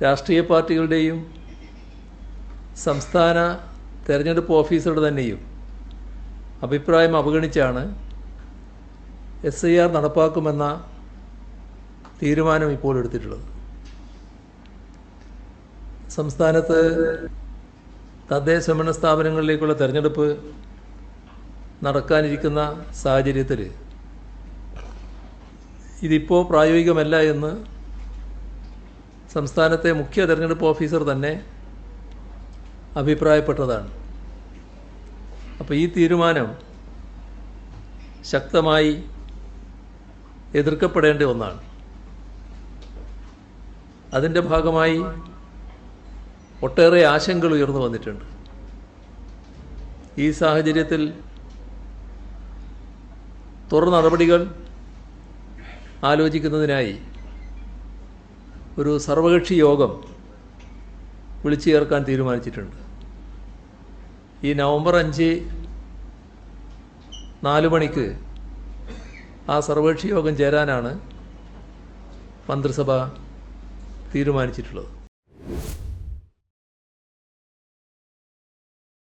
രാഷ്ട്രീയ പാർട്ടികളുടെയും സംസ്ഥാന തെരഞ്ഞെടുപ്പ് ഓഫീസറുടെ തന്നെയും അഭിപ്രായം അവഗണിച്ചാണ് എസ് ഐ ആർ നടപ്പാക്കുമെന്ന തീരുമാനം ഇപ്പോൾ എടുത്തിട്ടുള്ളത്. സംസ്ഥാനത്ത് തദ്ദേശ ഭരണ സ്ഥാപനങ്ങളിലേക്കുള്ള തെരഞ്ഞെടുപ്പ് നടക്കാനിരിക്കുന്ന സാഹചര്യത്തിൽ ഇതിപ്പോൾ പ്രായോഗികമല്ല എന്ന് സംസ്ഥാനത്തെ മുഖ്യ തെരഞ്ഞെടുപ്പ് ഓഫീസർ തന്നെ അഭിപ്രായപ്പെട്ടതാണ്. അപ്പോൾ ഈ തീരുമാനം ശക്തമായി എതിർക്കപ്പെടേണ്ട ഒന്നാണ്. അതിന്റെ ഭാഗമായി ഒട്ടേറെ ആശങ്കകൾ ഉയർന്നു വന്നിട്ടുണ്ട്. ഈ സാഹചര്യത്തിൽ തുടർ നടപടികൾ ആലോചിക്കുന്നതിനായി ഒരു സർവകക്ഷി യോഗം വിളിച്ചു ചേർക്കാൻ തീരുമാനിച്ചിട്ടുണ്ട്. ഈ നവംബർ അഞ്ച് നാല് മണിക്ക് ആ സർവകക്ഷി യോഗം ചേരാനാണ് മന്ത്രിസഭ തീരുമാനിച്ചിട്ടുള്ളത്.